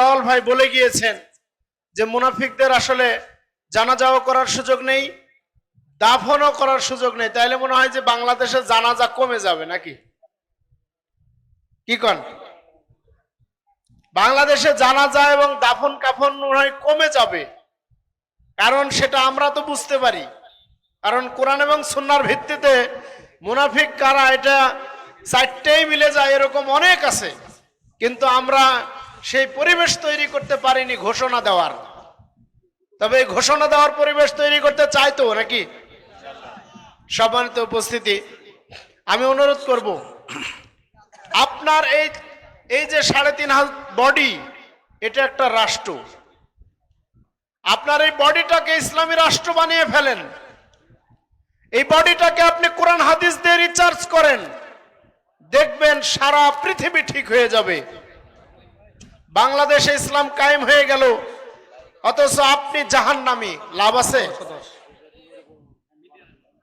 আওয়াল ভাই বলে গিয়েছেন যে মুনাফিকদের আসলে জানা যাওয়া করার সুযোগ নেই, দাফনও করার সুযোগ নেই। তাইলে মনে হয় যে বাংলাদেশে জানাজা কমে যাবে নাকি? কি কন? বাংলাদেশে জানাজা এবং দাফন কাফন মনে হয় কমে যাবে। কারণ সেটা আমরা তো বুঝতে পারি। কারণ কোরআন এবং সুন্নার ভিত্তিতে মুনাফিক কারা, এটা চারটেই মিলে যায়, এরকম অনেক আছে। কিন্তু আমরা সেই পরিবেশ তৈরি করতে পারিনি ঘোষণা দেওয়ার। তবে এই ঘোষণা দেওয়ার পরিবেশ তৈরি করতে চাইতো নাকি? সম্মানিত উপস্থিতি, আমি অনুরোধ করব, আপনার এই এই যে সাড়ে তিন হাত বডি, এটা একটা রাষ্ট্র। আপনার এই বডিটাকে ইসলামী রাষ্ট্র বানিয়ে ফেলেন। এই বডিটাকে আপনি কোরআন হাদিস দিয়ে রিচার্জ করেন। দেখবেন সারা পৃথিবী ঠিক হয়ে যাবে। বাংলাদেশে ইসলাম কায়েম হয়ে গেল। অথচ আপনি জাহান্নামী, লাভ আছে?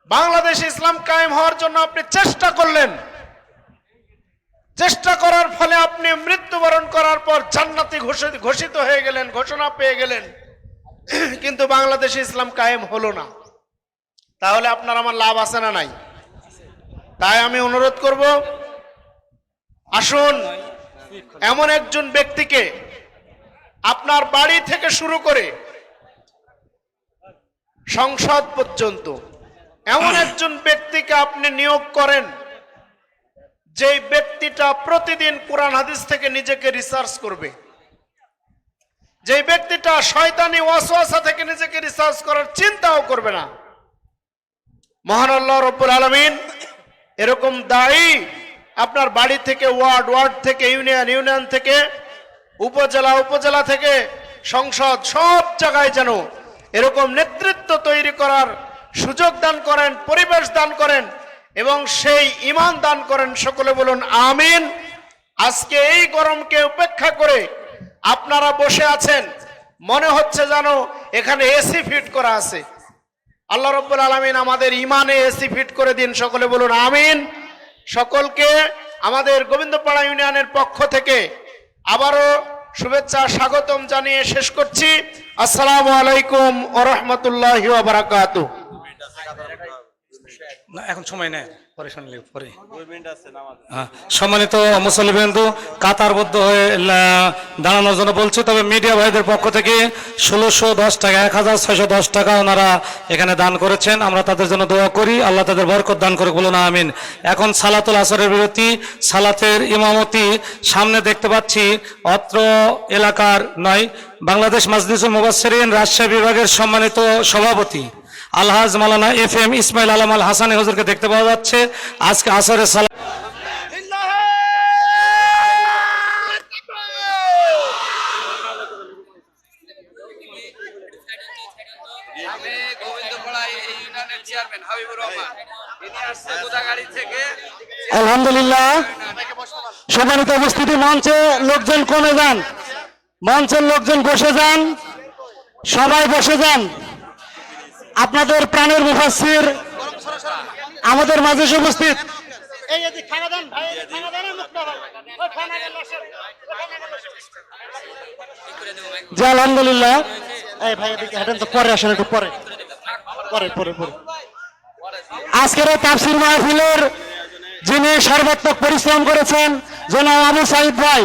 বাংলাদেশে ইসলাম কায়েম হওয়ার জন্য আপনি চেষ্টা করলেন। চেষ্টা করার ফলে আপনি মৃত্যুবরণ করার পর জান্নাতি ঘোষিত হয়ে গেলেন, ঘোষণা পেয়ে গেলেন। কিন্তু বাংলাদেশে ইসলাম কায়েম হলো না। তাহলে আপনার আমার লাভ আছে না নাই? তাই আমি অনুরোধ করব, আসুন। এমন একজন ব্যক্তিকে আপনার বাড়ি থেকে শুরু করে সংসদ পর্যন্ত, এমন একজন ব্যক্তিকে আপনি নিয়োগ করেন যে ব্যক্তিটা প্রতিদিন কোরআন হাদিস থেকে নিজেকে রিসার্চ করবে। যেই ব্যক্তিটা শয়তানি ওয়াসওয়াসা থেকে নিজেকে রিসার্চ করার চিন্তাও করবে না। মহান আল্লাহ রব্বুল আলমিন এরকম দায়ী আপনার বাড়ি থেকে, ওয়ার্ড ওয়ার্ড থেকে, ইউনিয়ন ইউনিয়ন থেকে, উপজেলা উপজেলা থেকে, সংসদ, সব জায়গায় যেন এরকম নেতৃত্ব তৈরি করার সুযোগ দান করেন, পরিবেশ দান করেন, এবং সেই ইমান দান করেন সকলে বলুন, আমিন। আজকে এই গরমকে উপেক্ষা করে আপনারা বসে আছেন, মনে হচ্ছে যেন এখানে এসি ফিট করা আছে। আল্লাহ রব্বুল আলমিন আমাদের ইমানে এসি ফিট করে দিন, সকলে বলুন, আমিন। সকলকে আমাদের গোবিন্দপাড়া ইউনিয়নের পক্ষ থেকে আবারও শুভেচ্ছা, স্বাগতম জানিয়ে শেষ করছি। আসসালামু আলাইকুম ও রহমতুল্লাহ বারাকাত না এখন সময় নেই পরে শুনলে পরে। হ্যাঁ, সম্মানিত মুসলিমবন্ধু কাতারবদ্ধ হয়ে দাঁড়ানোর জন্য বলছি তবে মিডিয়া ভাইদের পক্ষ থেকে ষোলোশো দশ টাকা এক হাজার ছয়শো দশ টাকা ওনারা এখানে দান করেছেন। আমরা তাদের জন্য দোয়া করি আল্লাহ তাদের বরকত দান করে বলুন আমিন। এখন সালাতুল আসরের বিরতি সালাতের ইমামতি সামনে দেখতে পাচ্ছি অত্র এলাকার নয় বাংলাদেশ মাজলিসুল মুবাসসিরিন রাজশাহী বিভাগের সম্মানিত সভাপতি। আলহাজ মালানা এফ এম ইসমাইল আলম আল হাসানি হজুরকে দেখতে পাওয়া যাচ্ছে। আজকে আসরের সালা আমি গোবিন্দপাড়া ইউনিয়নের চেয়ারম্যান হাবিবুর রহমান তিনি আসছে গোদাগাড়ি থেকে আলহামদুলিল্লাহ। সম্মানিত উপস্থিতি, মঞ্চে লোকজন কমে যান। মঞ্চের লোকজন বসে যান। সবাই বসে যান। আপনাদের প্রাণের মুফাসির আমাদের মাঝে উপস্থিত। জি আলহামদুলিল্লাহ। এই ভাই এদিকে হাঁটেন তো পরে আসেন একটু পরে। পরে পরে পরে। আজকের এই তাফসির মাহফিলের যিনি সর্বাত্মক পরিশ্রম করেছেন জনাব আবু সাইদ ভাই।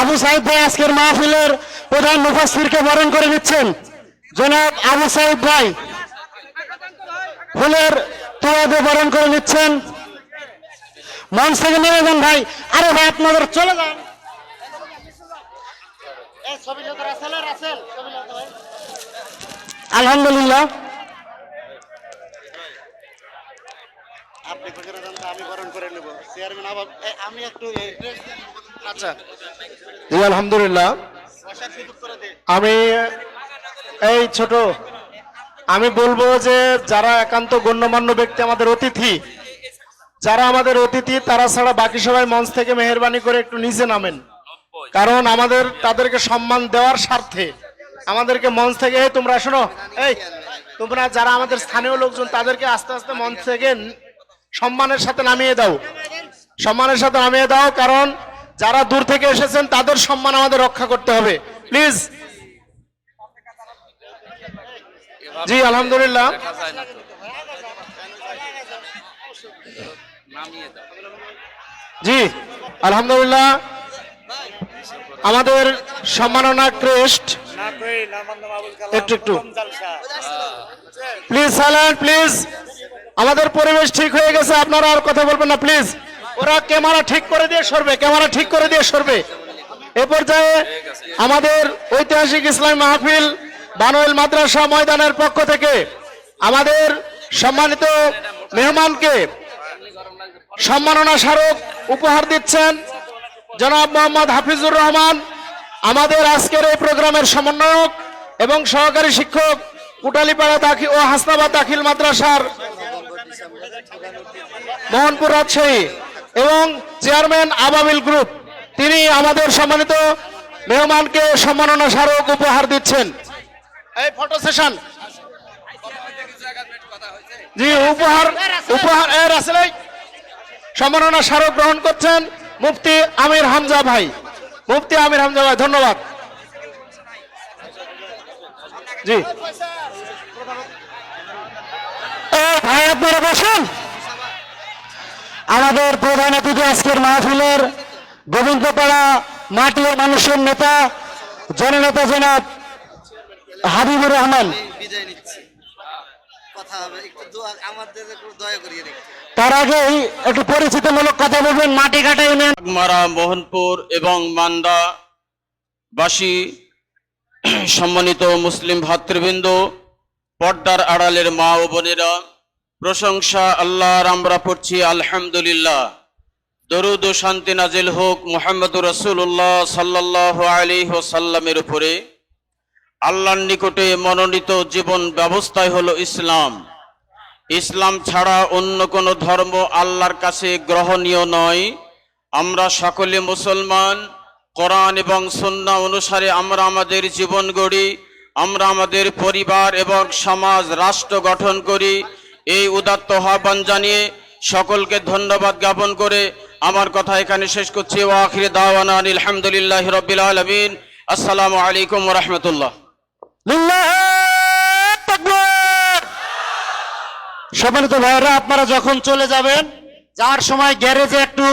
আবু সাইদ ভাই আজকের মাহফিলের প্রধান মুফাসসিরকে বরণ করে নিচ্ছেন। জনাব আবু সাইদ ভাই ফুলের তোয়াবে বরণ করে নিচ্ছেন। মঞ্চ থেকে নেমে যান ভাই আরে ভাই আপনাদের চলে যান। আলহামদুলিল্লাহ। আপনি করে দেন আমি বরণ করে নেব। চেয়ারম্যান আবার আমি একটু আচ্ছা। আলহামদুলিল্লাহ। বসার সুযোগ করে দে। আমি এই ছোট আমি বলব যে যারা একান্ত গণ্যমান্য ব্যক্তি আমাদের অতিথি, যারা আমাদের অতিথি, তারা ছাড়া বাকি সবাই মঞ্চ থেকে মেহরবানি করে একটু নিচে নামেন। কারণ আমাদের তাদেরকে সম্মান দেওয়ার স্বার্থে আমাদেরকে মঞ্চ থেকে, এই তোমরা শোনো, এই তোমরা যারা আমাদের স্থানীয় লোকজন, তাদেরকে আস্তে আস্তে মঞ্চ থেকে সম্মানের সাথে নামিয়ে দাও। সম্মানের সাথে নামিয়ে দাও, কারণ যারা দূর থেকে এসেছেন, তাদের সম্মান আমাদের রক্ষা করতে হবে। প্লিজ জি, আলহামদুলিল্লাহ। জি, আলহামদুলিল্লাহ। আমাদের সম্মাননা ক্রেস্ট। একটু একটু। Please, silent, please. আমাদের পরিবেশ ঠিক হয়ে গেছে, আপনারা আর কথা বলবেন না, প্লিজ। ওরা ক্যামেরা ঠিক করে দিয়ে সরবে, ক্যামেরা ঠিক করে দিয়ে সরবে। এ পর্যায়ে আমাদের ঐতিহাসিক ইসলাম মাহফিল বানোয়েল মাদ্রাসা ময়দানের পক্ষ থেকে আমাদের সম্মানিত মেহমানকে সম্মাননা স্মারক উপহার দিচ্ছেন জনাব মোহাম্মদ হাফিজুর রহমান, আমাদের আজকের এই প্রোগ্রামের সমন্বয়ক এবং সহকারী শিক্ষক কুটালীপাড়া দাখিল ও হাসনাবাদ দাখিল মাদ্রাসার মোহনপুর রাজশাহী এবং চেয়ারম্যান আবাবিল গ্রুপ। তিনি আমাদের সম্মানিত মেহমানকে সম্মাননা স্মারক উপহার দিচ্ছেন। এই ফটো সেশন জি, উপহার উপহার এ রাসেল এই। সম্মাননা স্মারক গ্রহণ করছেন মুফতি আমির হামজা ভাই। মুফতি আমির হামজা ভাই, ধন্যবাদ। জি। ভাই, আপনারা বসুন। আমাদের প্রধান অতিথি আজকের মাহফিলের গোবিন্দপাড়া মাটি ও মানুষের নেতা, জননেতা জনাব হাবিবুর রহমান। বিদায় নিচ্ছি। কথা হবে একটু দোয়া আমাদের দয়া করিয়ে তার আগেই একটু পরিচিতিমূলক কথা বলবেন মাটি কাটা ইউনিয়ন। মারা মোহনপুর এবং মান্দা বাসী সম্মানিত মুসলিম ভাতৃবৃন্দ পর্দার আড়ালের মা ও বোনেরা প্রশংসা আল্লাহর আমরা পড়ছি আলহামদুলিল্লাহ। দরুদ ও শান্তি নাজিল হোক মোহাম্মদ রসুল্লাহ সাল্লাহ আলী সাল্লামের উপরে। আল্লাহর নিকটে মনোনীত জীবন ব্যবস্থাই হলো ইসলাম। ইসলাম ছাড়া অন্য কোনো ধর্ম আল্লাহর কাছে গ্রহণীয় নয়। আমরা সকলে মুসলমান, কোরআন এবং সন্না অনুসারে আমরা আমাদের জীবন গড়ি, আমরা আমাদের পরিবার এবং সমাজ, রাষ্ট্র গঠন করি। এই উদাত্ত আহ্বান জানিয়ে সকলকে ধন্যবাদ জ্ঞাপন করে আমার কথা এখানে শেষ করছি। ও আখিরে আলহামদুলিল্লাহ রবিল আলমিন। আসসালামু আলাইকুম রহমতুল্লাহ। সম্মানিত ভাইয়েরা আপনারা যখন চলে যাবেন যার সময় গ্যারেজে একটু